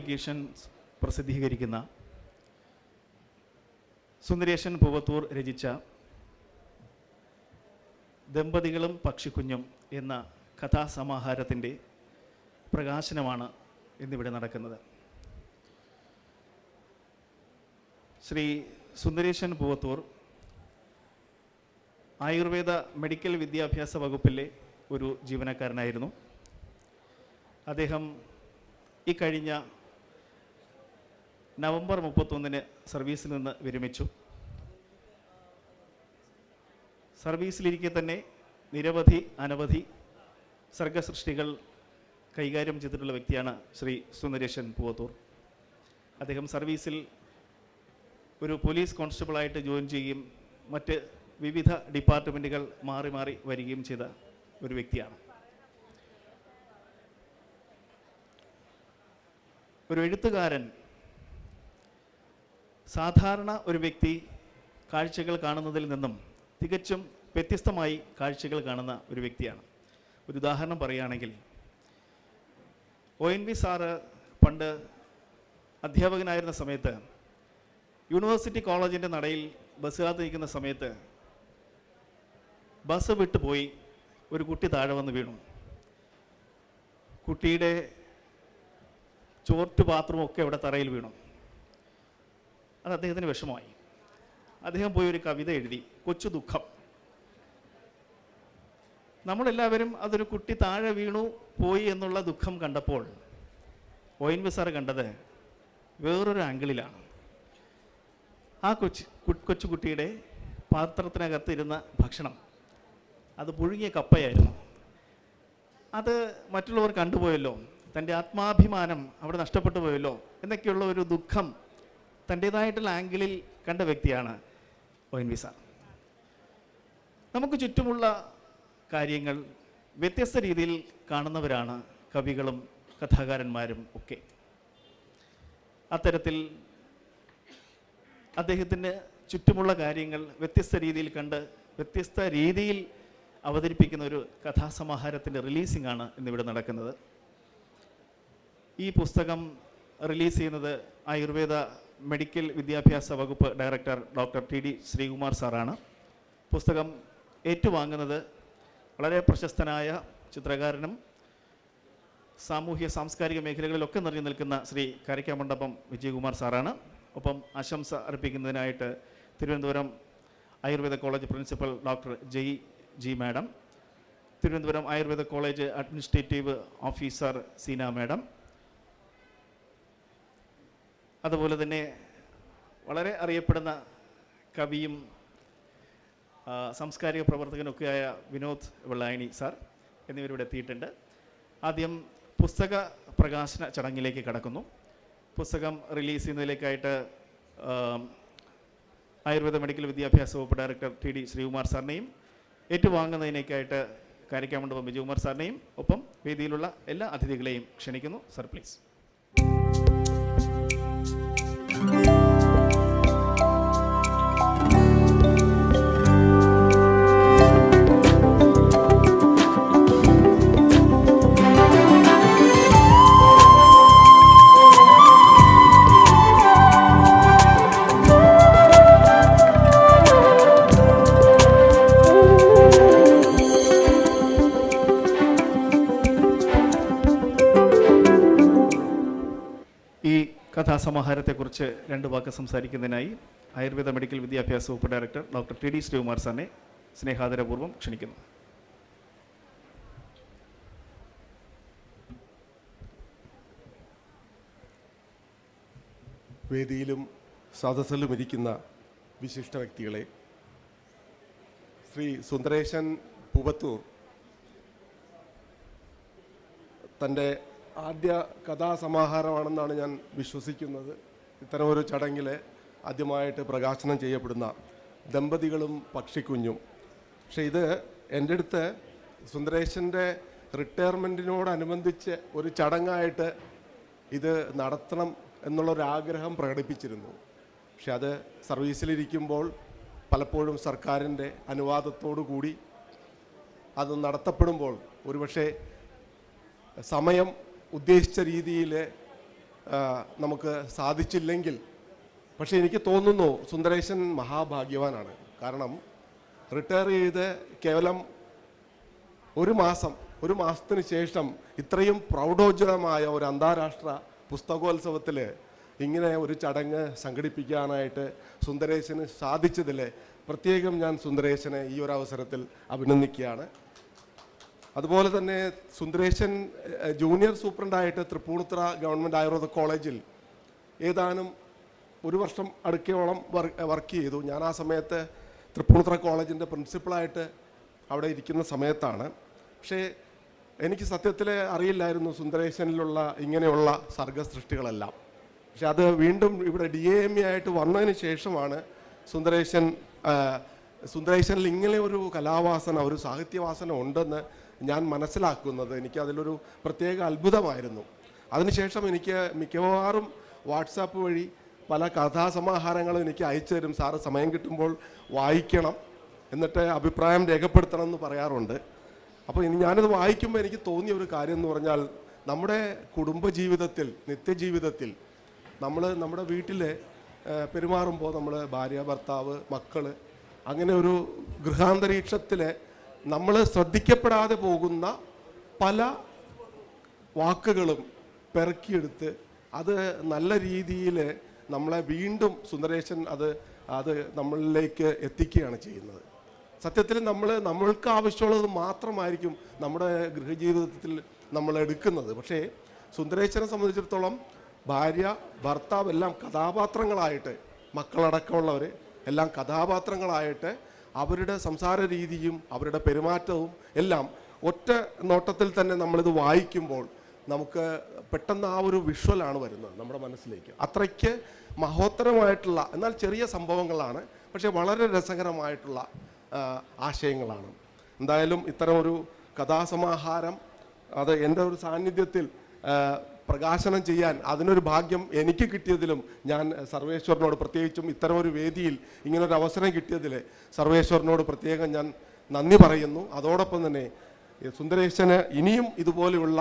Publications പ്രസിദ്ധീകരിക്കുന്ന സുന്ദരേശൻ പൂവത്തൂർ രചിച്ച ദമ്പതികളും പക്ഷിക്കുഞ്ഞും എന്ന കഥാസമാഹാരത്തിന്റെ പ്രകാശനമാണ് ഇന്നിവിടെ നടക്കുന്നത്. ശ്രീ സുന്ദരേശൻ പൂവത്തൂർ ആയുർവേദ മെഡിക്കൽ വിദ്യാഭ്യാസ വകുപ്പിലെ ഒരു ജീവനക്കാരനായിരുന്നു. അദ്ദേഹം ഈ കഴിഞ്ഞ നവംബർ മുപ്പത്തൊന്നിന് സർവീസിൽ നിന്ന് വിരമിച്ചു. സർവീസിലിരിക്കെ തന്നെ നിരവധി അനവധി സർഗസൃഷ്ടികൾ കൈകാര്യം ചെയ്തിട്ടുള്ള വ്യക്തിയാണ് ശ്രീ സുന്ദരേശൻ പൂവത്തൂർ. അദ്ദേഹം സർവീസിൽ ഒരു പോലീസ് കോൺസ്റ്റബിളായിട്ട് ജോയിൻ ചെയ്യുകയും മറ്റ് വിവിധ ഡിപ്പാർട്ട്മെന്റുകൾ മാറി മാറി വരികയും ചെയ്ത ഒരു വ്യക്തിയാണ്. ഒരു എഴുത്തുകാരൻ സാധാരണ ഒരു വ്യക്തി കാഴ്ചകൾ കാണുന്നതിൽ നിന്നും തികച്ചും വ്യത്യസ്തമായി കാഴ്ചകൾ കാണുന്ന ഒരു വ്യക്തിയാണ്. ഒരു ഉദാഹരണം പറയുകയാണെങ്കിൽ ഒ എൻ വി സാറ് പണ്ട് അധ്യാപകനായിരുന്ന സമയത്ത് യൂണിവേഴ്സിറ്റി കോളേജിന്റെ നടയിൽ ബസ് കാത്ത് നിൽക്കുന്ന സമയത്ത് ബസ് വിട്ടുപോയി ഒരു കുട്ടി താഴെ വന്ന് വീണു. കുട്ടിയുടെ ചോർട്ട് ബാത്റൂമൊക്കെ അവിടെ തറയിൽ വീണു. അത് അദ്ദേഹത്തിന് വിഷമമായി. അദ്ദേഹം പോയി ഒരു കവിത എഴുതി കൊച്ചു ദുഃഖം. നമ്മളെല്ലാവരും അതൊരു കുട്ടി താഴെ വീണു പോയി എന്നുള്ള ദുഃഖം കണ്ടപ്പോൾ ഒ എൻ വി സാറ് കണ്ടത് വേറൊരു ആംഗിളിലാണ്. ആ കൊച്ചു കൊച്ചുകുട്ടിയുടെ പാത്രത്തിനകത്തിരുന്ന ഭക്ഷണം അത് പുഴുങ്ങിയ കപ്പയായിരുന്നു. അത് മറ്റുള്ളവർ കണ്ടുപോയല്ലോ തന്റെ ആത്മാഭിമാനം അവിടെ നഷ്ടപ്പെട്ടു പോയല്ലോ എന്നൊക്കെയുള്ള ഒരു ദുഃഖം തന്റേതായിട്ടുള്ള ആംഗിളിൽ കണ്ട വ്യക്തിയാണ് ഒ എൻ വി സാർ നമുക്ക് ചുറ്റുമുള്ള കാര്യങ്ങൾ വ്യത്യസ്ത രീതിയിൽ കാണുന്നവരാണ് കവികളും കഥാകാരന്മാരും ഒക്കെ. അത്തരത്തിൽ അദ്ദേഹത്തിന് ചുറ്റുമുള്ള കാര്യങ്ങൾ വ്യത്യസ്ത രീതിയിൽ കണ്ട് വ്യത്യസ്ത രീതിയിൽ അവതരിപ്പിക്കുന്ന ഒരു കഥാസമാഹാരത്തിന്റെ റിലീസിംഗ് ആണ് ഇന്നിവിടെ നടക്കുന്നത്. ഈ പുസ്തകം റിലീസ് ചെയ്യുന്നത് ആയുർവേദ മെഡിക്കൽ വിദ്യാഭ്യാസ വകുപ്പ് director doctor T D Sreekumar സാറാണ്. പുസ്തകം ഏറ്റുവാങ്ങുന്നത് വളരെ പ്രശസ്തനായ ചിത്രകാരനും സാമൂഹ്യ സാംസ്കാരിക മേഖലകളിലൊക്കെ നിറഞ്ഞു നിൽക്കുന്ന ശ്രീ കരയ്ക്കാമണ്ഡപം വിജയകുമാർ സാറാണ്. ഒപ്പം ആശംസ അർപ്പിക്കുന്നതിനായിട്ട് Thiruvananthapuram Ayurveda college principal doctor Jay G madam Thiruvananthapuram Ayurveda college administrative officer Seena madam അതുപോലെ തന്നെ വളരെ അറിയപ്പെടുന്ന കവിയും സാംസ്കാരിക പ്രവർത്തകനൊക്കെയായ വിനോദ് വെള്ളായണി സാർ എന്നിവരിവിടെ എത്തിയിട്ടുണ്ട്. ആദ്യം പുസ്തക പ്രകാശന ചടങ്ങിലേക്ക് കടക്കുന്നു. പുസ്തകം റിലീസ് ചെയ്യുന്നതിലേക്കായിട്ട് ആയുർവേദ മെഡിക്കൽ വിദ്യാഭ്യാസ വകുപ്പ് ഡയറക്ടർ ടി ഡി ശ്രീകുമാർ സാറിനെയും ഏറ്റുവാങ്ങുന്നതിനേക്കായിട്ട് കാരിക്കാമണ്ഡപം വിജയകുമാർ സാറിനെയും ഒപ്പം വേദിയിലുള്ള എല്ലാ അതിഥികളെയും ക്ഷണിക്കുന്നു. Sir please. ഈ കഥാസമാഹാരത്തെക്കുറിച്ച് രണ്ട് വാക്ക് സംസാരിക്കുന്നതിനായി ആയുർവേദ മെഡിക്കൽ വിദ്യാഭ്യാസ വകുപ്പ് director doctor T D Sreekumar സാറിനെ സ്നേഹാദരപൂർവം ക്ഷണിക്കുന്നു. വേദിയിലും സദസ്സിലും ഇരിക്കുന്ന വിശിഷ്ട വ്യക്തികളെ ശ്രീ സുന്ദരേശൻ പൂവത്തൂർ തന്റെ ആദ്യ കഥാസമാഹാരമാണെന്നാണ് ഞാൻ വിശ്വസിക്കുന്നത്. ഇത്തരമൊരു ചടങ്ങിൽ ആദ്യമായിട്ട് പ്രകാശനം ചെയ്യപ്പെടുന്ന ദമ്പതികളും പക്ഷിക്കുഞ്ഞും. പക്ഷേ ഇത് എന്റെ അടുത്ത് സുന്ദരേശന്റെ റിട്ടയർമെന്റിനോടനുബന്ധിച്ച് ഒരു ചടങ്ങായിട്ട് ഇത് നടത്തണം എന്നുള്ളൊരാഗ്രഹം പ്രകടിപ്പിച്ചിരുന്നു. പക്ഷെ അത് സർവീസിലിരിക്കുമ്പോൾ പലപ്പോഴും സർക്കാരിന്റെ അനുവാദത്തോടു കൂടി അത് നടത്തപ്പെടുമ്പോൾ ഒരുപക്ഷെ സമയം ഉദ്ദേശിച്ച രീതിയിൽ നമുക്ക് സാധിച്ചില്ലെങ്കിൽ പക്ഷേ എനിക്ക് തോന്നുന്നു സുന്ദരേശൻ മഹാഭാഗ്യവാനാണ്. കാരണം റിട്ടയർ ചെയ്ത് കേവലം ഒരു മാസം ഒരു മാസത്തിന് ശേഷം ഇത്രയും പ്രൗഢോജ്വലമായ ഒരു അന്താരാഷ്ട്ര പുസ്തകോത്സവത്തിൽ ഇങ്ങനെ ഒരു ചടങ്ങ് സംഘടിപ്പിക്കാനായിട്ട് സുന്ദരേശന് സാധിച്ചതിൽ പ്രത്യേകം ഞാൻ സുന്ദരേശനെ ഈ ഒരു അവസരത്തിൽ അഭിനന്ദിക്കുകയാണ്. അതുപോലെ തന്നെ സുന്ദരേശൻ ജൂനിയർ സൂപ്രണ്ടായിട്ട് തൃപ്പൂണിത്തുറ ഗവൺമെന്റ് ആയുർവേദ കോളേജിൽ ഏതാനും ഒരു വർഷം അടുക്കയോളം വർക്ക് ചെയ്തു. ഞാൻ ആ സമയത്ത് തൃപ്പൂണിത്തുറ കോളേജിന്റെ പ്രിൻസിപ്പളായിട്ട് അവിടെ ഇരിക്കുന്ന സമയത്താണ്. പക്ഷേ എനിക്ക് സത്യത്തിൽ അറിയില്ലായിരുന്നു സുന്ദരേശനിലുള്ള ഇങ്ങനെയുള്ള സർഗസൃഷ്ടികളെല്ലാം. പക്ഷെ അത് വീണ്ടും ഇവിടെ ഡി എ എം എ ആയിട്ട് വന്നതിന് ശേഷമാണ് സുന്ദരേശൻ സുന്ദരേശനിൽ ഇങ്ങനെ ഒരു കലാവാസന ഒരു സാഹിത്യവാസന ഉണ്ടെന്ന് ഞാൻ മനസ്സിലാക്കുന്നത് എനിക്ക് അതിലൊരു പ്രത്യേക അത്ഭുതമായിരുന്നു. അതിനുശേഷം എനിക്ക് മിക്കവാറും വാട്സാപ്പ് വഴി പല കഥാസമാഹാരങ്ങളും എനിക്ക് അയച്ചു തരും. സാറ് സമയം കിട്ടുമ്പോൾ വായിക്കണം എന്നിട്ട് അഭിപ്രായം രേഖപ്പെടുത്തണം എന്ന് പറയാറുണ്ട്. അപ്പോൾ ഇനി ഞാനത് വായിക്കുമ്പോൾ എനിക്ക് തോന്നിയ ഒരു കാര്യം എന്ന് പറഞ്ഞാൽ നമ്മുടെ കുടുംബജീവിതത്തിൽ നിത്യജീവിതത്തിൽ നമ്മൾ നമ്മുടെ വീട്ടിൽ പെരുമാറുമ്പോൾ നമ്മൾ ഭാര്യ ഭർത്താവ് മക്കൾ അങ്ങനെ ഒരു ഗൃഹാന്തരീക്ഷത്തിൽ നമ്മൾ ശ്രദ്ധിക്കപ്പെടാതെ പോകുന്ന പല വാക്കുകളും പെറുക്കിയെടുത്ത് അത് നല്ല രീതിയിൽ നമ്മളെ വീണ്ടും സുന്ദരേശൻ അത് അത് നമ്മളിലേക്ക് എത്തിക്കുകയാണ് ചെയ്യുന്നത്. സത്യത്തിൽ നമ്മൾ നമ്മൾക്ക് ആവശ്യമുള്ളത് മാത്രമായിരിക്കും നമ്മുടെ ഗൃഹജീവിതത്തിൽ നമ്മൾ എടുക്കുന്നത്. പക്ഷേ സുന്ദരേശനെ സംബന്ധിച്ചിടത്തോളം ഭാര്യ ഭർത്താവ് എല്ലാം കഥാപാത്രങ്ങളായിട്ട് മക്കളടക്കമുള്ളവർ എല്ലാം കഥാപാത്രങ്ങളായിട്ട് അവരുടെ സംസാര രീതിയും അവരുടെ പെരുമാറ്റവും എല്ലാം ഒറ്റ നോട്ടത്തിൽ തന്നെ നമ്മളിത് വായിക്കുമ്പോൾ നമുക്ക് പെട്ടെന്ന് ആ ഒരു വിഷ്വലാണ് വരുന്നത് നമ്മുടെ മനസ്സിലേക്ക്. അത്രയ്ക്ക് മഹോത്തരമായിട്ടുള്ള എന്നാൽ ചെറിയ സംഭവങ്ങളാണ് പക്ഷേ വളരെ രസകരമായിട്ടുള്ള ആശയങ്ങളാണ്. എന്തായാലും ഇത്തരം ഒരു കഥാസമാഹാരം അത് എന്റെ ഒരു സാന്നിധ്യത്തിൽ പ്രകാശനം ചെയ്യാൻ അതിനൊരു ഭാഗ്യം എനിക്ക് കിട്ടിയതിലും ഞാൻ സർവേശ്വരനോട് പ്രത്യേകിച്ചും ഇത്തരം ഒരു വേദിയിൽ ഇങ്ങനൊരു അവസരം കിട്ടിയതിൽ സർവേശ്വരനോട് പ്രത്യേകം ഞാൻ നന്ദി പറയുന്നു. അതോടൊപ്പം തന്നെ സുന്ദരേശന് ഇനിയും ഇതുപോലെയുള്ള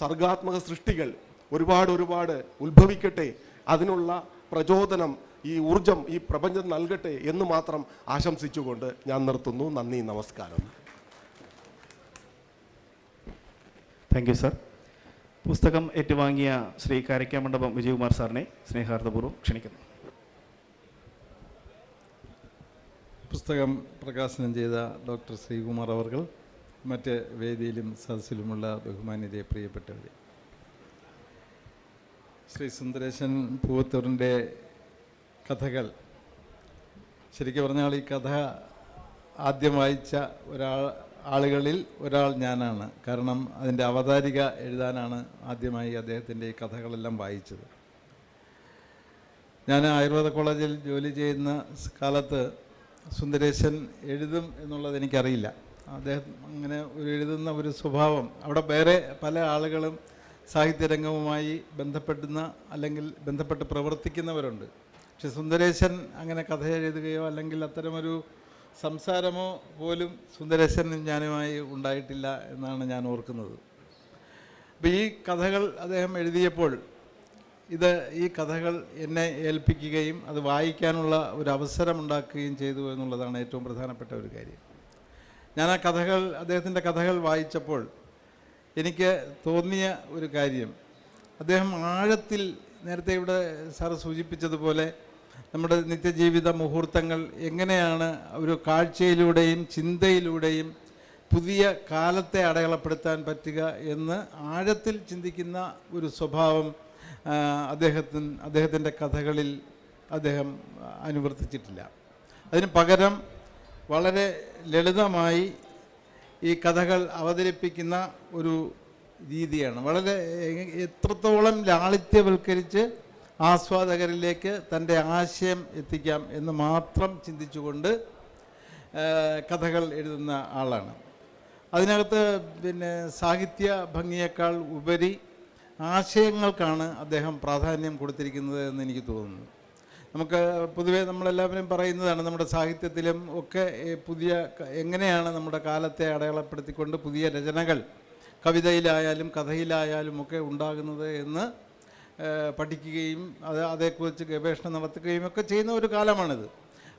സർഗാത്മക സൃഷ്ടികൾ ഒരുപാട് ഒരുപാട് ഉത്ഭവിക്കട്ടെ അതിനുള്ള പ്രചോദനം ഈ ഊർജം ഈ പ്രപഞ്ചം നൽകട്ടെ എന്ന് മാത്രം ആശംസിച്ചുകൊണ്ട് ഞാൻ നിർത്തുന്നു. നന്ദി നമസ്കാരം. താങ്ക് യു സർ പുസ്തകം ഏറ്റുവാങ്ങിയ ശ്രീ കാരക്കാമണ്ഡപം വിജയകുമാർ സാറിനെ സ്നേഹാർത്ഥപൂർവം ക്ഷണിക്കുന്നു. പുസ്തകം പ്രകാശനം ചെയ്ത ഡോക്ടർ ശ്രീകുമാർ അവർകൾ മറ്റ് വേദിയിലും സദസ്സിലുമുള്ള ബഹുമാന്യരെ പ്രിയപ്പെട്ടവരെ. ശ്രീ സുന്ദരേശൻ പൂവത്തൂറിന്റെ കഥകൾ. ശരിക്കും പറഞ്ഞാൽ ഈ കഥ ആദ്യം വായിച്ച ഒരാൾ ആളുകളിൽ ഒരാൾ ഞാനാണ്. കാരണം അതിന്റെ അവതാരിക എഴുതാനാണ് ആദ്യമായി അദ്ദേഹത്തിന്റെ ഈ കഥകളെല്ലാം വായിച്ചത്. ഞാൻ ആയുർവേദ കോളേജിൽ ജോലി ചെയ്യുന്ന കാലത്ത് സുന്ദരേശൻ എഴുതും എന്നുള്ളത് എനിക്കറിയില്ല. അദ്ദേഹം അങ്ങനെ ഒരു എഴുതുന്ന ഒരു സ്വഭാവം അവിടെ വേറെ പല ആളുകളും സാഹിത്യരംഗവുമായി ബന്ധപ്പെടുന്ന അല്ലെങ്കിൽ ബന്ധപ്പെട്ട് പ്രവർത്തിക്കുന്നവരുണ്ട്. പക്ഷെ സുന്ദരേശൻ അങ്ങനെ കഥ എഴുതുകയോ അല്ലെങ്കിൽ അത്തരമൊരു സംസാരമോ പോലും സുന്ദരേശനും ഞാനുമായി ഉണ്ടായിട്ടില്ല എന്നാണ് ഞാൻ ഓർക്കുന്നത്. അപ്പോൾ ഈ കഥകൾ അദ്ദേഹം എഴുതിയപ്പോൾ ഇത് ഈ കഥകൾ എന്നെ ഏൽപ്പിക്കുകയും അത് വായിക്കാനുള്ള ഒരു അവസരം ഉണ്ടാക്കുകയും ചെയ്തു എന്നുള്ളതാണ് ഏറ്റവും പ്രധാനപ്പെട്ട ഒരു കാര്യം. ഞാൻ ആ കഥകൾ അദ്ദേഹത്തിന്റെ കഥകൾ വായിച്ചപ്പോൾ എനിക്ക് തോന്നിയ ഒരു കാര്യം. അദ്ദേഹം ആഴത്തിൽ നേരത്തെ ഇവിടെ സാറ് സൂചിപ്പിച്ചതുപോലെ നമ്മുടെ നിത്യജീവിത മുഹൂർത്തങ്ങൾ എങ്ങനെയാണ് ഒരു കാഴ്ചയിലൂടെയും ചിന്തയിലൂടെയും പുതിയ കാലത്തെ അടയാളപ്പെടുത്താൻ പറ്റുക എന്ന് ആഴത്തിൽ ചിന്തിക്കുന്ന ഒരു സ്വഭാവം അദ്ദേഹത്തിന് അദ്ദേഹത്തിന്റെ കഥകളിൽ അദ്ദേഹം അനുവർത്തിച്ചിട്ടില്ല. അതിന് പകരം വളരെ ലളിതമായി ഈ കഥകൾ അവതരിപ്പിക്കുന്ന ഒരു രീതിയാണ്. വളരെ എത്രത്തോളം ലാളിത്യവൽക്കരിച്ച് ആസ്വാദകരിലേക്ക് തന്റെ ആശയം എത്തിക്കാം എന്ന് മാത്രം ചിന്തിച്ചുകൊണ്ട് കഥകൾ എഴുതുന്ന ആളാണ്. അതിനകത്ത് പിന്നെ സാഹിത്യ ഭംഗിയേക്കാൾ ഉപരി ആശയങ്ങൾക്കാണ് അദ്ദേഹം പ്രാധാന്യം കൊടുത്തിരിക്കുന്നത് എന്ന് എനിക്ക് തോന്നുന്നു. നമുക്ക് പൊതുവേ നമ്മളെല്ലാവരും പറയുന്നതാണ് നമ്മുടെ സാഹിത്യത്തിലും ഒക്കെ പുതിയ എങ്ങനെയാണ് നമ്മുടെ കാലത്തെ അടയാളപ്പെടുത്തിക്കൊണ്ട് പുതിയ രചനകൾ കവിതയിലായാലും കഥയിലായാലും ഒക്കെ ഉണ്ടാകുന്നത് എന്ന് പഠിക്കുകയും അത് അതേക്കുറിച്ച് ഗവേഷണം നടത്തുകയും ഒക്കെ ചെയ്യുന്ന ഒരു കാലമാണിത്.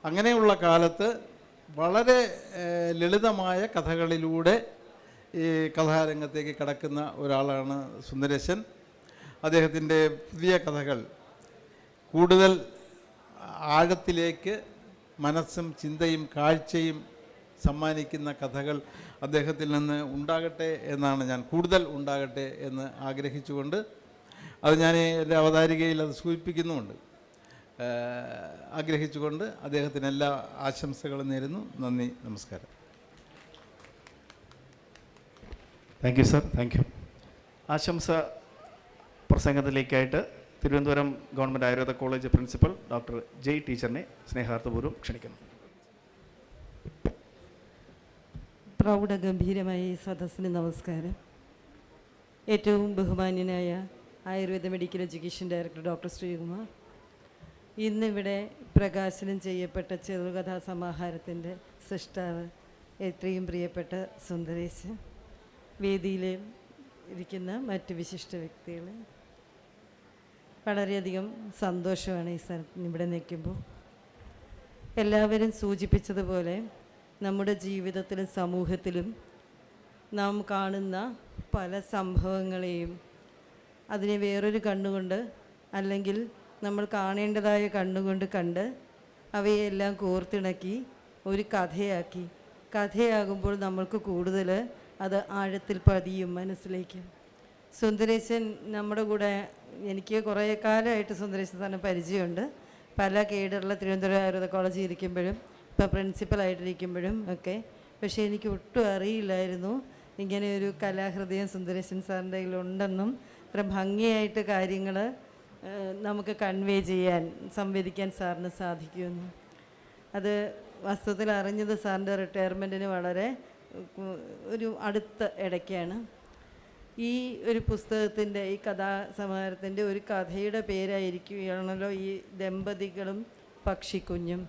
അങ്ങനെയുള്ള കാലത്ത് വളരെ ലളിതമായ കഥകളിലൂടെ ഈ കഥാരംഗത്തേക്ക് കടക്കുന്ന ഒരാളാണ് സുന്ദരേശൻ. അദ്ദേഹത്തിന്റെ പുതിയ കഥകൾ കൂടുതൽ ആഴത്തിലേക്ക് മനസ്സും ചിന്തയും കാഴ്ചയും സമ്മാനിക്കുന്ന കഥകൾ അദ്ദേഹത്തിൽ നിന്ന് ഉണ്ടാകട്ടെ എന്നാണ് ഞാൻ കൂടുതൽ ഉണ്ടാകട്ടെ എന്ന് ആഗ്രഹിച്ചുകൊണ്ട് അത് ഞാൻ എന്റെ അവതാരികയിൽ അത് സൂചിപ്പിക്കുന്നുമുണ്ട്. ആഗ്രഹിച്ചുകൊണ്ട് അദ്ദേഹത്തിന് എല്ലാ ആശംസകളും നേരുന്നു. നന്ദി നമസ്കാരം. Thank you sir thank you ആശംസ പ്രസംഗത്തിലേക്കായിട്ട് Thiruvananthapuram government Ayurveda college principal doctor Jay ടീച്ചറിനെ സ്നേഹാർത്ഥപൂർവം ക്ഷണിക്കുന്നു. പ്രൗഢഗംഭീരമായ ഈ സദസ്സിന് നമസ്കാരം. ഏറ്റവും ബഹുമാന്യനായ Ayurveda medical education director doctor Sreekumar. ഇന്നിവിടെ പ്രകാശനം ചെയ്യപ്പെട്ട ചെറുകഥാ സമാഹാരത്തിന്റെ സൃഷ്ടാവ് എത്രയും പ്രിയപ്പെട്ട സുന്ദരേശ് വേദിയിൽ ഇരിക്കുന്ന മറ്റ് വിശിഷ്ട വ്യക്തികൾ. വളരെയധികം സന്തോഷമാണ് ഈ സ്ഥലത്ത് ഇവിടെ നിൽക്കുമ്പോൾ. എല്ലാവരും സൂചിപ്പിച്ചതുപോലെ നമ്മുടെ ജീവിതത്തിലും സമൂഹത്തിലും നാം കാണുന്ന പല സംഭവങ്ങളെയും അതിനെ വേറൊരു കണ്ണുകൊണ്ട് അല്ലെങ്കിൽ നമ്മൾ കാണേണ്ടതായ കണ്ണുകൊണ്ട് കണ്ട് അവയെല്ലാം കോർത്തിണക്കി ഒരു കഥയാക്കി. കഥയാകുമ്പോൾ നമ്മൾക്ക് കൂടുതൽ അത് ആഴത്തിൽ പതിയും മനസ്സിലേക്ക്. സുന്ദരേശൻ നമ്മുടെ കൂടെ എനിക്ക് കുറേ കാലമായിട്ട് സുന്ദരേശൻ തന്നെ പരിചയമുണ്ട്. പല കേടുള്ള തിരുവനന്തപുരം ആയുർവേദ കോളേജിൽ ഇരിക്കുമ്പോഴും ഇപ്പം പ്രിൻസിപ്പളായിട്ടിരിക്കുമ്പോഴും ഒക്കെ. പക്ഷേ എനിക്ക് ഒട്ടും അറിയില്ലായിരുന്നു ഇങ്ങനെ ഒരു കലാഹൃദയം സുന്ദരേശൻ സാറിന്റെ കയ്യിലുണ്ടെന്നും ഇത്ര ഭംഗിയായിട്ട് കാര്യങ്ങൾ നമുക്ക് കൺവേ ചെയ്യാൻ സംവദിക്കാൻ സാറിന് സാധിക്കുമെന്ന്. അത് വസ്തുത്തിൽ അറിഞ്ഞത് സാറിന്റെ റിട്ടയർമെന്റിന് വളരെ ഒരു അടുത്ത ഇടയ്ക്കാണ്. ഈ ഒരു പുസ്തകത്തിന്റെ ഈ കഥാസമാഹാരത്തിന്റെ ഒരു കഥയുടെ പേരായിരിക്കുകയാണല്ലോ ഈ ദമ്പതികളും പക്ഷിക്കുഞ്ഞും.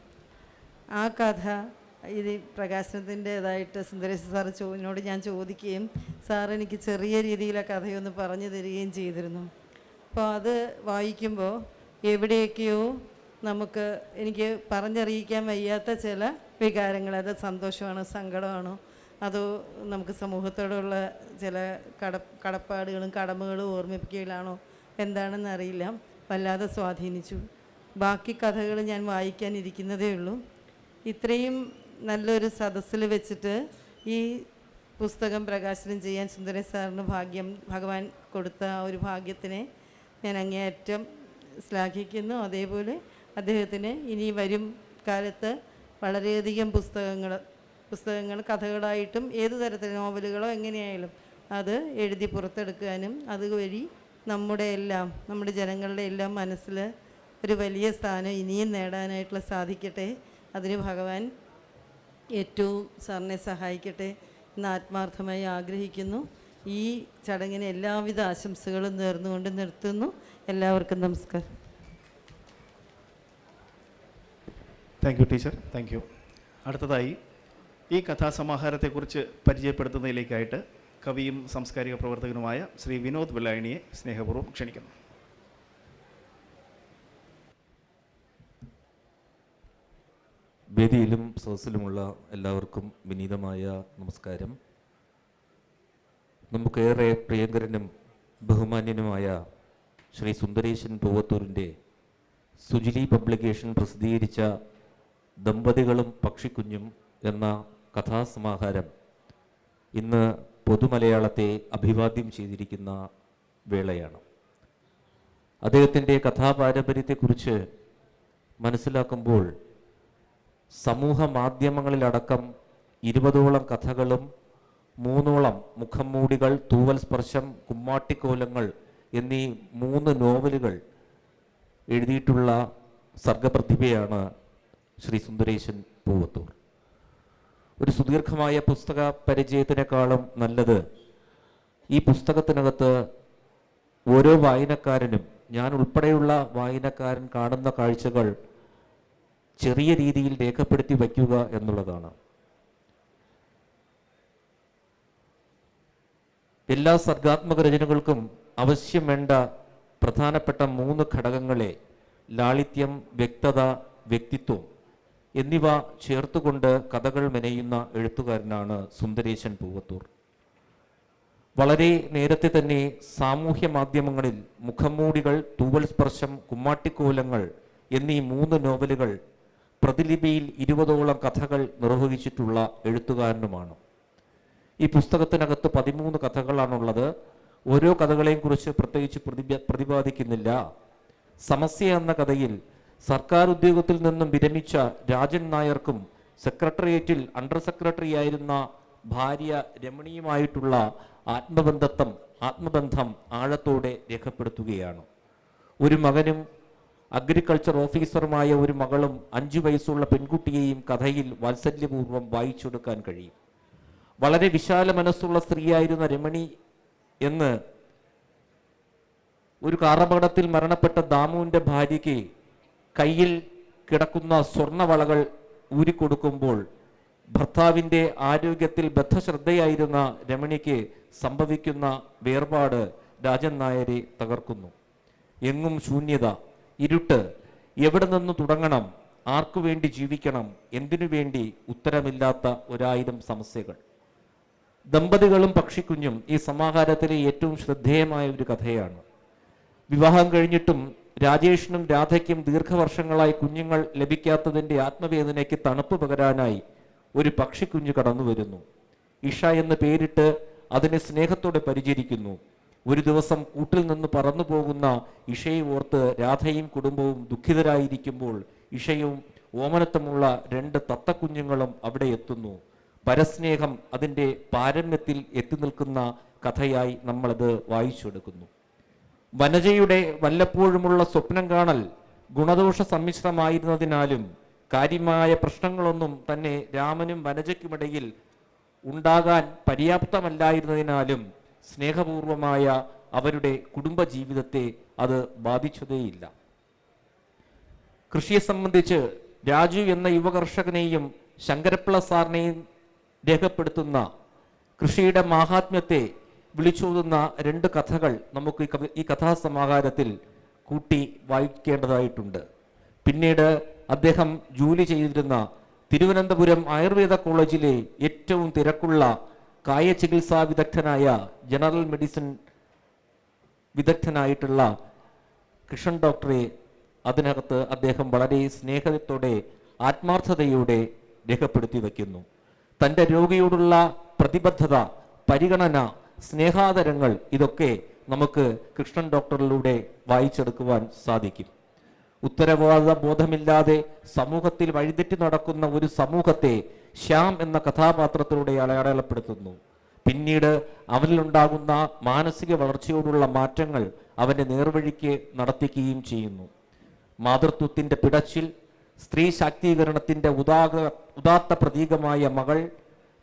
ആ കഥ ഇത് പ്രകാശനത്തിന്റേതായിട്ട് സുന്ദരേശ് സാർ ചോദിനോട് ഞാൻ ചോദിക്കുകയും സാർ എനിക്ക് ചെറിയ രീതിയിലെ കഥയൊന്ന് പറഞ്ഞു തരികയും ചെയ്തിരുന്നു. അപ്പോൾ അത് വായിക്കുമ്പോൾ എവിടെയൊക്കെയോ നമുക്ക് എനിക്ക് പറഞ്ഞറിയിക്കാൻ വയ്യാത്ത ചില വികാരങ്ങൾ അത് സന്തോഷമാണോ സങ്കടമാണോ അതോ നമുക്ക് സമൂഹത്തോടുള്ള ചില കട കടപ്പാടുകളും കടമകളും ഓർമ്മിപ്പിക്കുകയാണോ എന്താണെന്ന് അറിയില്ല. വല്ലാതെ സ്വാധീനിച്ചു. ബാക്കി കഥകൾ ഞാൻ വായിക്കാനിരിക്കുന്നതേ ഉള്ളൂ. ഇത്രയും നല്ലൊരു സദസ്സിൽ വെച്ചിട്ട് ഈ പുസ്തകം പ്രകാശനം ചെയ്യാൻ സുന്ദരൻ സാറിന് ഭാഗ്യം ഭഗവാൻ കൊടുത്ത ആ ഒരു ഭാഗ്യത്തിനെ ഞാൻ അങ്ങേയറ്റം ശ്ലാഘിക്കുന്നു. അതേപോലെ അദ്ദേഹത്തിന് ഇനി വരും കാലത്ത് വളരെയധികം പുസ്തകങ്ങൾ പുസ്തകങ്ങൾ കഥകളായിട്ടും ഏത് തരത്തിൽ നോവലുകളോ എങ്ങനെയായാലും അത് എഴുതി പുറത്തെടുക്കാനും അതുവഴി നമ്മുടെ എല്ലാം നമ്മുടെ ജനങ്ങളുടെ എല്ലാം മനസ്സിൽ ഒരു വലിയ സ്ഥാനം ഇനിയും നേടാനായിട്ടുള്ള സാധിക്കട്ടെ. അതിന് ഭഗവാൻ ഏറ്റവും സാറിനെ സഹായിക്കട്ടെ എന്ന് ആത്മാർത്ഥമായി ആഗ്രഹിക്കുന്നു. ഈ ചടങ്ങിന് എല്ലാവിധ ആശംസകളും നേർന്നുകൊണ്ട് നിർത്തുന്നു. എല്ലാവർക്കും നമസ്കാരം. Thank you teacher thank you അടുത്തതായി ഈ കഥാസമാഹാരത്തെക്കുറിച്ച് പരിചയപ്പെടുത്തുന്നതിലേക്കായിട്ട് കവിയും സാംസ്കാരിക പ്രവർത്തകനുമായ ശ്രീ വിനോദ് വെള്ളായണിയെ സ്നേഹപൂർവം ക്ഷണിക്കുന്നു. വേദിയിലും സദസ്സിലുമുള്ള എല്ലാവർക്കും വിനീതമായ നമസ്കാരം. നമുക്കേറെ പ്രിയങ്കരനും ബഹുമാന്യനുമായ ശ്രീ സുന്ദരേശൻ പൂവത്തൂരിന്റെ സുജിലി പബ്ലിക്കേഷൻ പ്രസിദ്ധീകരിച്ച ദമ്പതികളും പക്ഷിക്കുഞ്ഞും എന്ന കഥാസമാഹാരം ഇന്ന് പൊതുമലയാളത്തെ അഭിവാദ്യം ചെയ്തിരിക്കുന്ന വേളയാണ്. അദ്ദേഹത്തിന്റെ കഥാപാരമ്പര്യത്തെക്കുറിച്ച് മനസ്സിലാക്കുമ്പോൾ സമൂഹ മാധ്യമങ്ങളിലടക്കം ഇരുപതോളം കഥകളും മൂന്നോളം മുഖം മൂടികൾ തൂവൽ സ്പർശം കുമ്മാട്ടിക്കോലങ്ങൾ എന്നീ മൂന്ന് നോവലുകൾ എഴുതിയിട്ടുള്ള സർഗപ്രതിഭയാണ് ശ്രീ സുന്ദരേശൻ പൂവത്തൂർ. ഒരു സുദീർഘമായ പുസ്തക പരിചയത്തിനേക്കാളും നല്ലത് ഈ പുസ്തകത്തിനകത്ത് ഓരോ വായനക്കാരനും ഞാൻ ഉൾപ്പെടെയുള്ള വായനക്കാരൻ കാണുന്ന കാഴ്ചകൾ ചെറിയ രീതിയിൽ രേഖപ്പെടുത്തി വയ്ക്കുക എന്നുള്ളതാണ്. എല്ലാ സർഗാത്മക രചനകൾക്കും ആവശ്യം വേണ്ട പ്രധാനപ്പെട്ട മൂന്ന് ഘടകങ്ങളെ ലാളിത്യം വ്യക്തത വ്യക്തിത്വം എന്നിവ ചേർത്തുകൊണ്ട് കഥകൾ മെനയുന്ന എഴുത്തുകാരനാണ് സുന്ദരേശൻ പൂവത്തൂർ. വളരെ നേരത്തെ തന്നെ സാമൂഹ്യ മാധ്യമങ്ങളിൽ മുഖംമൂടികൾ തൂവൽ സ്പർശം കുമ്മാട്ടിക്കോലങ്ങൾ എന്നീ മൂന്ന് നോവലുകൾ പ്രതിലിപിയിൽ ഇരുപതോളം കഥകൾ നിർവഹിച്ചിട്ടുള്ള എഴുത്തുകാരനുമാണ്. ഈ പുസ്തകത്തിനകത്ത് പതിമൂന്ന് കഥകളാണുള്ളത്. ഓരോ കഥകളെയും കുറിച്ച് പ്രത്യേകിച്ച് പ്രതിപ പ്രതിപാദിക്കുന്നില്ല. സമസ്യ എന്ന കഥയിൽ സർക്കാർ ഉദ്യോഗത്തിൽ നിന്നും വിരമിച്ച രാജൻ നായർക്കും സെക്രട്ടേറിയറ്റിൽ അണ്ടർ സെക്രട്ടറി ആയിരുന്ന ഭാര്യ രമണിയുമായിട്ടുള്ള ആത്മബന്ധത്വം ആത്മബന്ധം ആഴത്തോടെ രേഖപ്പെടുത്തുകയാണ്. ഒരു മകനും അഗ്രികൾച്ചർ ഓഫീസറുമായ ഒരു മകളും അഞ്ചു വയസ്സുള്ള പെൺകുട്ടിയെയും കഥയിൽ വാത്സല്യപൂർവം വായിച്ചെടുക്കാൻ കഴിയും. വളരെ വിശാല മനസ്സുള്ള സ്ത്രീയായിരുന്ന രമണി എന്ന് ഒരു കാറപകടത്തിൽ മരണപ്പെട്ട ദാമുവിന്റെ ഭാര്യയ്ക്ക് കയ്യിൽ കിടക്കുന്ന സ്വർണവളകൾ ഊരിക്കൊടുക്കുമ്പോൾ ഭർത്താവിന്റെ ആരോഗ്യത്തിൽ ബദ്ധശ്രദ്ധയായിരുന്ന രമണിക്ക് സംഭവിക്കുന്ന വേർപാട് രാജൻ നായരെ തകർക്കുന്നു. എങ്ങും ശൂന്യത ഇരുട്ട്. എവിടെ നിന്ന് തുടങ്ങണം? ആർക്കു വേണ്ടി ജീവിക്കണം? എന്തിനു വേണ്ടി? ഉത്തരമില്ലാത്ത ഒരായിരം സമസ്യകൾ. ദമ്പതികളും പക്ഷിക്കുഞ്ഞും ഈ സമാഹാരത്തിലെ ഏറ്റവും ശ്രദ്ധേയമായ ഒരു കഥയാണ്. വിവാഹം കഴിഞ്ഞിട്ടും രാജേഷിനും രാധയ്ക്കും ദീർഘവർഷങ്ങളായി കുഞ്ഞുങ്ങൾ ലഭിക്കാത്തതിന്റെ ആത്മവേദനയ്ക്ക് തണുപ്പ് പകരാനായി ഒരു പക്ഷിക്കുഞ്ഞ് കടന്നു വരുന്നു ഇഷ എന്ന് പേരിട്ട് അതിനെ സ്നേഹത്തോടെ പരിചരിക്കുന്നു. ഒരു ദിവസം കൂട്ടിൽ നിന്ന് പറന്നു പോകുന്ന ഇഷയെ ഓർത്ത് രാധയും കുടുംബവും ദുഃഖിതരായിരിക്കുമ്പോൾ ഇഷയും ഓമനത്തമുള്ള രണ്ട് തത്തക്കുഞ്ഞുങ്ങളും അവിടെ എത്തുന്നു. പരസ്നേഹം അതിന്റെ പാരമ്യത്തിൽ എത്തി നിൽക്കുന്ന കഥയായി നമ്മളത് വായിച്ചെടുക്കുന്നു. വനജയുടെ വല്ലപ്പോഴുമുള്ള സ്വപ്നം കാണൽ ഗുണദോഷ സമ്മിശ്രമായിരുന്നതിനാലും കാര്യമായ പ്രശ്നങ്ങളൊന്നും തന്നെ രാമനും വനജയ്ക്കുമിടയിൽ ഉണ്ടാകാൻ പര്യാപ്തമല്ലായിരുന്നതിനാലും സ്നേഹപൂർവമായ അവരുടെ കുടുംബ ജീവിതത്തെ അത് ബാധിച്ചതേയില്ല. കൃഷിയെ സംബന്ധിച്ച് രാജു എന്ന യുവകർഷകനെയും ശങ്കരപ്പിള്ള സാറിനെയും രേഖപ്പെടുത്തുന്ന കൃഷിയുടെ മാഹാത്മ്യത്തെ വിളിച്ചോതുന്ന രണ്ട് കഥകൾ നമുക്ക് ഈ കഥാസമാഹാരത്തിൽ കൂട്ടി വായിക്കേണ്ടതായിട്ടുണ്ട്. പിന്നീട് അദ്ദേഹം ജോലി ചെയ്തിരുന്ന തിരുവനന്തപുരം ആയുർവേദ കോളേജിലെ ഏറ്റവും തിരക്കുള്ള കായ ചികിത്സാ വിദഗ്ധനായ ജനറൽ മെഡിസിൻ വിദഗ്ധനായിട്ടുള്ള കൃഷ്ണൻ ഡോക്ടറെ അതിനകത്ത് അദ്ദേഹം വളരെ സ്നേഹത്തോടെ ആത്മാർത്ഥതയോടെ രേഖപ്പെടുത്തി വയ്ക്കുന്നു. തന്റെ രോഗിയോടുള്ള പ്രതിബദ്ധത പരിഗണന സ്നേഹാദരങ്ങൾ ഇതൊക്കെ നമുക്ക് കൃഷ്ണൻ ഡോക്ടറിലൂടെ വായിച്ചെടുക്കുവാൻ സാധിക്കും. ഉത്തരവാദ ബോധമില്ലാതെ സമൂഹത്തിൽ വഴിതെറ്റി നടക്കുന്ന ഒരു സമൂഹത്തെ ശ്യാം എന്ന കഥാപാത്രത്തിലൂടെ അടയാളപ്പെടുത്തുന്നു. പിന്നീട് അവനിലുണ്ടാകുന്ന മാനസിക വളർച്ചയോടുള്ള മാറ്റങ്ങൾ അവന്റെ നേർവഴിക്ക് നടത്തിക്കുകയും ചെയ്യുന്നു. മാതൃത്വത്തിന്റെ പിടച്ചിൽ സ്ത്രീ ശാക്തീകരണത്തിന്റെ ഉദാക ഉദാത്ത പ്രതീകമായ മകൾ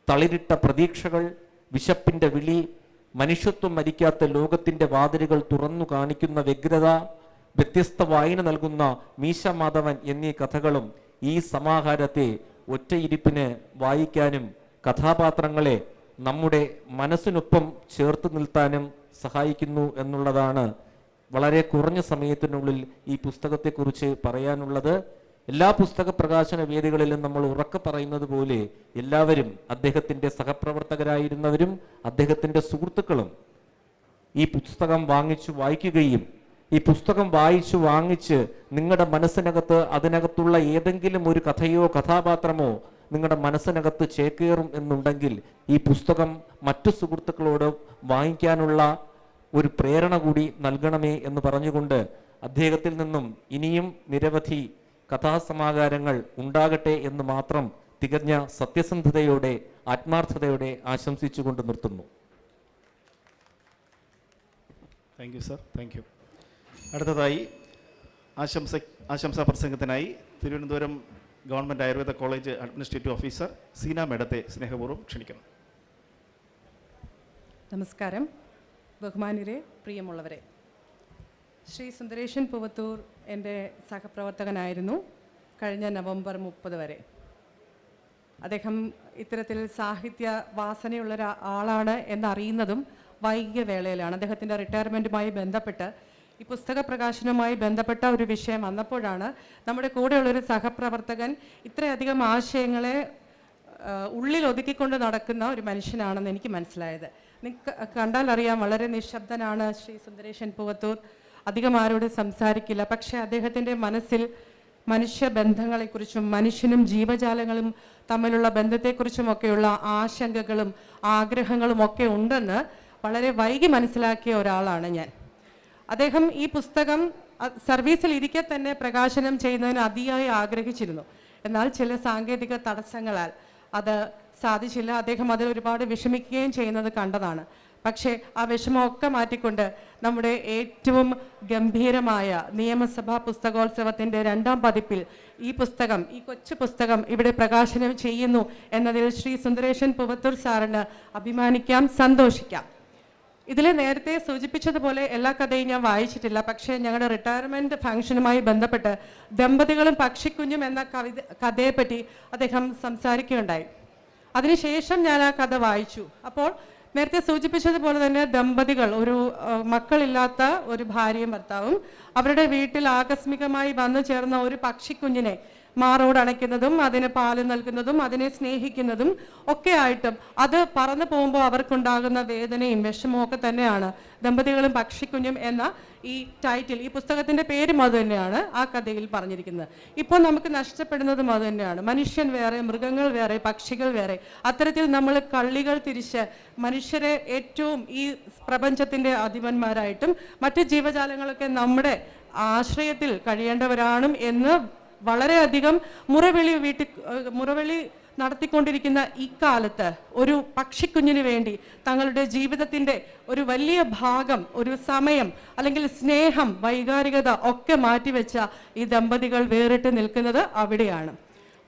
തളിരിട്ട പ്രതീക്ഷകൾ വിശപ്പിന്റെ വിളി മനുഷ്യത്വം മരിക്കാത്ത ലോകത്തിന്റെ വാതിലുകൾ തുറന്നു കാണിക്കുന്ന വ്യഗ്രത വ്യത്യസ്ത വായന നൽകുന്ന മീശ മാധവൻ എന്നീ കഥകളും ഈ സമാഹാരത്തെ ഒറ്റയിരിപ്പിന് വായിക്കാനും കഥാപാത്രങ്ങളെ നമ്മുടെ മനസ്സിനൊപ്പം ചേർത്ത് നിൽത്താനും സഹായിക്കുന്നു എന്നുള്ളതാണ് വളരെ കുറഞ്ഞ സമയത്തിനുള്ളിൽ ഈ പുസ്തകത്തെക്കുറിച്ച് പറയാനുള്ളത്. എല്ലാ പുസ്തക പ്രകാശന വേദികളിലും നമ്മൾ ഉറക്കെ പറയുന്നത് പോലെ എല്ലാവരും അദ്ദേഹത്തിന്റെ സഹപ്രവർത്തകരായിരുന്നവരും അദ്ദേഹത്തിന്റെ സുഹൃത്തുക്കളും ഈ പുസ്തകം വാങ്ങിച്ചു വായിക്കുകയും ഈ പുസ്തകം വായിച്ചു വാങ്ങിച്ച് നിങ്ങളുടെ മനസ്സിനകത്ത് അതിനകത്തുള്ള ഏതെങ്കിലും ഒരു കഥയോ കഥാപാത്രമോ നിങ്ങളുടെ മനസ്സിനകത്ത് ചേക്കേറും എന്നുണ്ടെങ്കിൽ ഈ പുസ്തകം മറ്റു സുഹൃത്തുക്കളോട് വാങ്ങിക്കാനുള്ള ഒരു പ്രേരണ കൂടി നൽകണമേ എന്ന് പറഞ്ഞുകൊണ്ട് അദ്ദേഹത്തിൽ നിന്നും ഇനിയും നിരവധി കഥാസമാകാരങ്ങൾ ഉണ്ടാകട്ടെ എന്ന് മാത്രം തികഞ്ഞ സത്യസന്ധതയോടെ ആത്മാർത്ഥതയോടെ ആശംസിച്ചുകൊണ്ട് നിർത്തുന്നു. Thank you sir thank you അടുത്തതായി ആശംസ ആശംസാ പ്രസംഗത്തിനായി Thiruvananthapuram government Ayurveda college administrative officer Seena മേഡത്തെ സ്നേഹപൂർവം ക്ഷണിക്കുന്നു. നമസ്കാരം. ബഹുമാന്യരെ പ്രിയമുള്ളവരെ. ശ്രീ സുന്ദരേശൻ പുവത്തൂർ എന്റെ സഹപ്രവർത്തകനായിരുന്നു കഴിഞ്ഞ നവംബർ മുപ്പത് വരെ. അദ്ദേഹം ഇത്തരത്തിൽ സാഹിത്യ വാസനയുള്ള ഒരാളാണ് എന്നറിയുന്നതും വൈകിയ വേളയിലാണ്. അദ്ദേഹത്തിന്റെ റിട്ടയർമെന്റുമായി ബന്ധപ്പെട്ട് ഈ പുസ്തക പ്രകാശനവുമായി ബന്ധപ്പെട്ട ഒരു വിഷയം വന്നപ്പോഴാണ് നമ്മുടെ കൂടെയുള്ളൊരു സഹപ്രവർത്തകൻ ഇത്രയധികം ആശയങ്ങളെ ഉള്ളിൽ ഒതുക്കിക്കൊണ്ട് നടക്കുന്ന ഒരു മനുഷ്യനാണെന്ന് എനിക്ക് മനസ്സിലായത്. നിങ്ങൾക്ക് കണ്ടാൽ അറിയാം വളരെ നിശബ്ദനാണ് ശ്രീ സുന്ദരേശൻ പൂവത്തൂർ. അധികം ആരോട് സംസാരിക്കില്ല. പക്ഷേ അദ്ദേഹത്തിന്റെ മനസ്സിൽ മനുഷ്യ ബന്ധങ്ങളെക്കുറിച്ചും മനുഷ്യനും ജീവജാലങ്ങളും തമ്മിലുള്ള ബന്ധത്തെക്കുറിച്ചുമൊക്കെയുള്ള ആശങ്കകളും ആഗ്രഹങ്ങളും ഒക്കെ ഉണ്ടെന്ന് വളരെ വൈകി മനസ്സിലാക്കിയ ഒരാളാണ് ഞാൻ. അദ്ദേഹം ഈ പുസ്തകം സർവീസിൽ ഇരിക്കെ തന്നെ പ്രകാശനം ചെയ്യുന്നതിന് അതിയായി ആഗ്രഹിച്ചിരുന്നു. എന്നാൽ ചില സാങ്കേതിക തടസ്സങ്ങളാൽ അത് സാധിച്ചില്ല. അദ്ദേഹം അതിൽ ഒരുപാട് വിഷമിക്കുകയും ചെയ്യുന്നത് കണ്ടതാണ്. പക്ഷേ ആ വിഷമമൊക്കെ മാറ്റിക്കൊണ്ട് നമ്മുടെ ഏറ്റവും ഗംഭീരമായ നിയമസഭാ പുസ്തകോത്സവത്തിന്റെ രണ്ടാം പതിപ്പിൽ ഈ പുസ്തകം ഈ കൊച്ചു പുസ്തകം ഇവിടെ പ്രകാശനം ചെയ്യുന്നു എന്നതിൽ ശ്രീ സുന്ദരേശൻ പുവത്തൂർ സാറിന് അഭിമാനിക്കാം സന്തോഷിക്കാം. ഇതിൽ നേരത്തെ സൂചിപ്പിച്ചതുപോലെ എല്ലാ കഥയും ഞാൻ വായിച്ചിട്ടില്ല. പക്ഷേ ഞങ്ങളുടെ റിട്ടയർമെന്റ് ഫംഗ്ഷനുമായി ബന്ധപ്പെട്ട് ദമ്പതികളും പക്ഷിക്കുഞ്ഞും എന്ന കവിത കഥയെപ്പറ്റി അദ്ദേഹം സംസാരിക്കുകയുണ്ടായി. അതിനുശേഷം ഞാൻ ആ കഥ വായിച്ചു. അപ്പോൾ നേരത്തെ സൂചിപ്പിച്ചതുപോലെ തന്നെ ദമ്പതികൾ ഒരു മക്കളില്ലാത്ത ഒരു ഭാര്യയും ഭർത്താവും അവരുടെ വീട്ടിൽ ആകസ്മികമായി വന്നു ചേർന്ന ഒരു പക്ഷിക്കുഞ്ഞിനെ മാറോട് അണയ്ക്കുന്നതും അതിന് പാൽ നൽകുന്നതും അതിനെ സ്നേഹിക്കുന്നതും ഒക്കെ ആയിട്ടും അത് പറന്നു പോകുമ്പോൾ അവർക്കുണ്ടാകുന്ന വേദനയും വിഷമവും ഒക്കെ തന്നെയാണ്. ദമ്പതികളും പക്ഷിക്കുഞ്ഞും എന്ന ഈ ടൈറ്റിൽ ഈ പുസ്തകത്തിന്റെ പേരും അത് തന്നെയാണ് ആ കഥയിൽ പറഞ്ഞിരിക്കുന്നത്. ഇപ്പോൾ നമുക്ക് നഷ്ടപ്പെടുന്നതും അത് തന്നെയാണ്. മനുഷ്യൻ വേറെ മൃഗങ്ങൾ വേറെ പക്ഷികൾ വേറെ. അത്തരത്തിൽ നമ്മൾ കള്ളികൾ തിരിച്ച് മനുഷ്യരെ ഏറ്റവും ഈ പ്രപഞ്ചത്തിന്റെ അധിപന്മാരായിട്ടും മറ്റ് ജീവജാലങ്ങളൊക്കെ നമ്മുടെ ആശ്രയത്തിൽ കഴിയേണ്ടവരാണ് എന്ന് വളരെയധികം മുറവിളി വീട്ടിൽ മുറവിളി നടത്തിക്കൊണ്ടിരിക്കുന്ന ഇക്കാലത്ത് ഒരു പക്ഷിക്കുഞ്ഞിന് വേണ്ടി തങ്ങളുടെ ജീവിതത്തിന്റെ ഒരു വലിയ ഭാഗം ഒരു സമയം അല്ലെങ്കിൽ സ്നേഹം വൈകാരികത ഒക്കെ മാറ്റിവെച്ച ഈ ദമ്പതികൾ വേറിട്ട് നിൽക്കുന്നത് അവിടെയാണ്.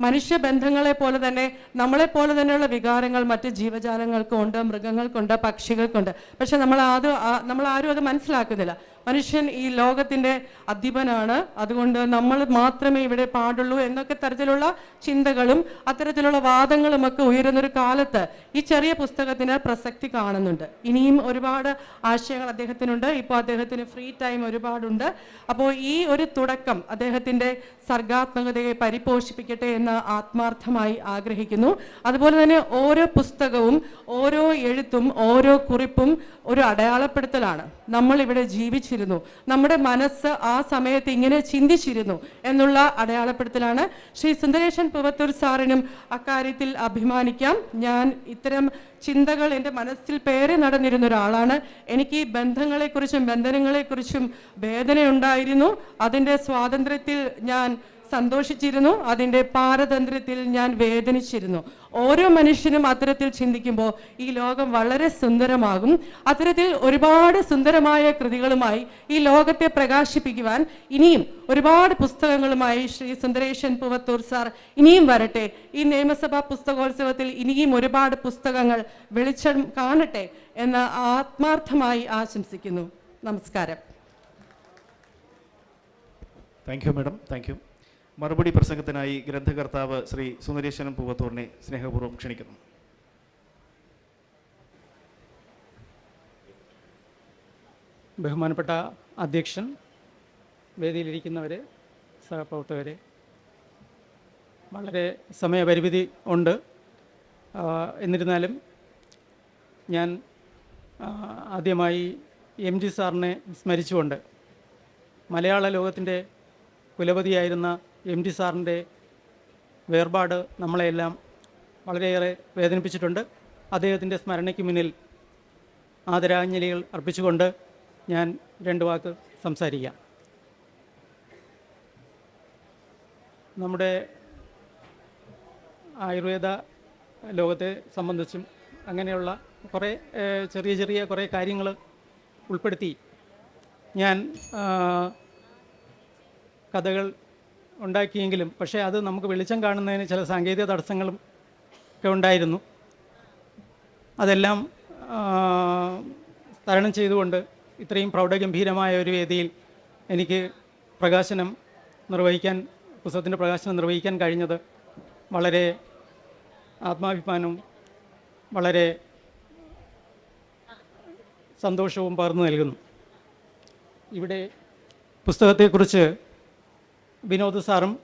മനുഷ്യ ബന്ധങ്ങളെ പോലെ തന്നെ നമ്മളെ പോലെ തന്നെയുള്ള വികാരങ്ങൾ മറ്റ് ജീവജാലങ്ങൾക്കും ഉണ്ട് മൃഗങ്ങൾക്കുണ്ട് പക്ഷികൾക്കുണ്ട്. പക്ഷെ നമ്മൾ അത് നമ്മൾ ആരും അത് മനസ്സിലാക്കുന്നില്ല. മനുഷ്യൻ ഈ ലോകത്തിന്റെ അധിപനാണ്. അതുകൊണ്ട് നമ്മൾ മാത്രമേ ഇവിടെ പാടുള്ളൂ എന്നൊക്കെ തരത്തിലുള്ള ചിന്തകളും അത്തരത്തിലുള്ള വാദങ്ങളും ഒക്കെ ഉയരുന്നൊരു കാലത്ത് ഈ ചെറിയ പുസ്തകത്തിന് പ്രസക്തി കാണുന്നുണ്ട്. ഇനിയും ഒരുപാട് ആശയങ്ങൾ അദ്ദേഹത്തിനുണ്ട്. ഇപ്പോൾ അദ്ദേഹത്തിന് ഫ്രീ ടൈം ഒരുപാടുണ്ട്. അപ്പോൾ ഈ ഒരു തുടക്കം അദ്ദേഹത്തിന്റെ സർഗാത്മകതയെ പരിപോഷിപ്പിക്കട്ടെ എന്ന് ആത്മാർത്ഥമായി ആഗ്രഹിക്കുന്നു. അതുപോലെ തന്നെ ഓരോ പുസ്തകവും ഓരോ എഴുത്തും ഓരോ കുറിപ്പും ഒരു അടയാളപ്പെടുത്തലാണ്. നമ്മൾ ഇവിടെ ജീവിച്ചിരുന്നു. നമ്മുടെ മനസ്സ് ആ സമയത്ത് ഇങ്ങനെ ചിന്തിച്ചിരുന്നു എന്നുള്ള അടയാളപ്പെടുത്തലാണ്. ശ്രീ സുന്ദരേശൻ പുവത്തൂർ സാറിനും അക്കാര്യത്തിൽ അഭിമാനിക്കാം. ഞാൻ ഇത്തരം ചിന്തകൾ എന്റെ മനസ്സിൽ പേരെ നടന്നിരുന്ന ഒരാളാണ്. എനിക്ക് ഈ ബന്ധങ്ങളെക്കുറിച്ചും ബന്ധനങ്ങളെക്കുറിച്ചും വേദനയുണ്ടായിരുന്നു. അതിന്റെ സ്വാതന്ത്ര്യത്തിൽ ഞാൻ സന്തോഷിച്ചിരുന്നു. അതിന്റെ പാരതന്ത്ര്യത്തിൽ ഞാൻ വേദനിച്ചിരുന്നു. ഓരോ മനുഷ്യനും അത്തരത്തിൽ ചിന്തിക്കുമ്പോൾ ഈ ലോകം വളരെ സുന്ദരമാകും. അത്തരത്തിൽ ഒരുപാട് സുന്ദരമായ കൃതികളുമായി ഈ ലോകത്തെ പ്രകാശിപ്പിക്കുവാൻ ഇനിയും ഒരുപാട് പുസ്തകങ്ങളുമായി ശ്രീ സുന്ദരേശൻ പുവത്തൂർ സാർ ഇനിയും വരട്ടെ. ഈ നിയമസഭാ പുസ്തകോത്സവത്തിൽ ഇനിയും ഒരുപാട് പുസ്തകങ്ങൾ വെളിച്ചം കാണട്ടെ എന്ന് ആത്മാർത്ഥമായി ആശംസിക്കുന്നു. നമസ്കാരം. Thank you madam thank you മറുപടി പ്രസംഗത്തിനായി ഗ്രന്ഥകർത്താവ് ശ്രീ സുന്ദരേശ്വരൻ പൂവത്തൂറിനെ സ്നേഹപൂർവം ക്ഷണിക്കുന്നു. ബഹുമാനപ്പെട്ട അധ്യക്ഷൻ വേദിയിലിരിക്കുന്നവരെ സഹപ്രവർത്തകരെ വളരെ സമയപരിമിതി ഉണ്ട്. എന്നിരുന്നാലും ഞാൻ ആദ്യമായി എം ജി സാറിനെ സ്മരിച്ചുകൊണ്ട് മലയാള ലോകത്തിന്റെ കുലപതിയായിരുന്ന എം ഡി സാറിന്റെ വേർപാട് നമ്മളെയെല്ലാം വളരെയേറെ വേദനിപ്പിച്ചിട്ടുണ്ട്. അദ്ദേഹത്തിന്റെ സ്മരണയ്ക്ക് മുന്നിൽ ആദരാഞ്ജലികൾ അർപ്പിച്ചുകൊണ്ട് ഞാൻ രണ്ട് വാക്ക് സംസാരിക്കാം. നമ്മുടെ ആയുർവേദ ലോകത്തെ സംബന്ധിച്ചും അങ്ങനെയുള്ള കുറേ ചെറിയ ചെറിയ കുറേ കാര്യങ്ങൾ ഉൾപ്പെടുത്തി ഞാൻ കഥകൾ ഉണ്ടാക്കിയെങ്കിലും പക്ഷേ അത് നമുക്ക് വെളിച്ചം കാണുന്നതിന് ചില സാങ്കേതിക തടസ്സങ്ങളും ഒക്കെ ഉണ്ടായിരുന്നു. അതെല്ലാം തരണം ചെയ്തുകൊണ്ട് ഇത്രയും പ്രൗഢഗംഭീരമായ ഒരു വേദിയിൽ എനിക്ക് പ്രകാശനം നിർവഹിക്കാൻ പുസ്തകത്തിന്റെ പ്രകാശനം നിർവഹിക്കാൻ കഴിഞ്ഞത് വളരെ ആത്മാഭിമാനവും വളരെ സന്തോഷവും പകർന്നു നൽകുന്നു. ഇവിടെ പുസ്തകത്തെക്കുറിച്ച് വിനോദ് സാറും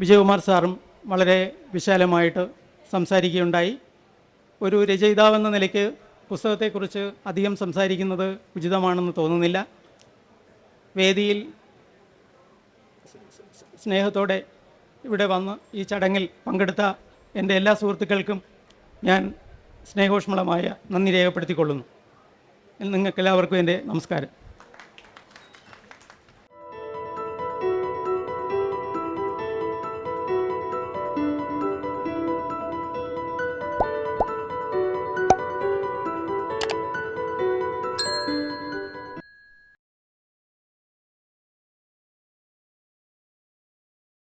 വിജയകുമാർ സാറും വളരെ വിശാലമായിട്ട് സംസാരിക്കുകയുണ്ടായി. ഒരു രചയിതാവെന്ന നിലയ്ക്ക് പുസ്തകത്തെക്കുറിച്ച് അധികം സംസാരിക്കുന്നത് ഉചിതമാണെന്ന് തോന്നുന്നില്ല. വേദിയിൽ സ്നേഹത്തോടെ ഇവിടെ വന്ന് ഈ ചടങ്ങിൽ പങ്കെടുത്ത എന്റെ എല്ലാ സുഹൃത്തുക്കൾക്കും ഞാൻ സ്നേഹോഷ്മളമായ നന്ദി രേഖപ്പെടുത്തിക്കൊള്ളുന്നു. നിങ്ങൾക്കെല്ലാവർക്കും എന്റെ നമസ്കാരം.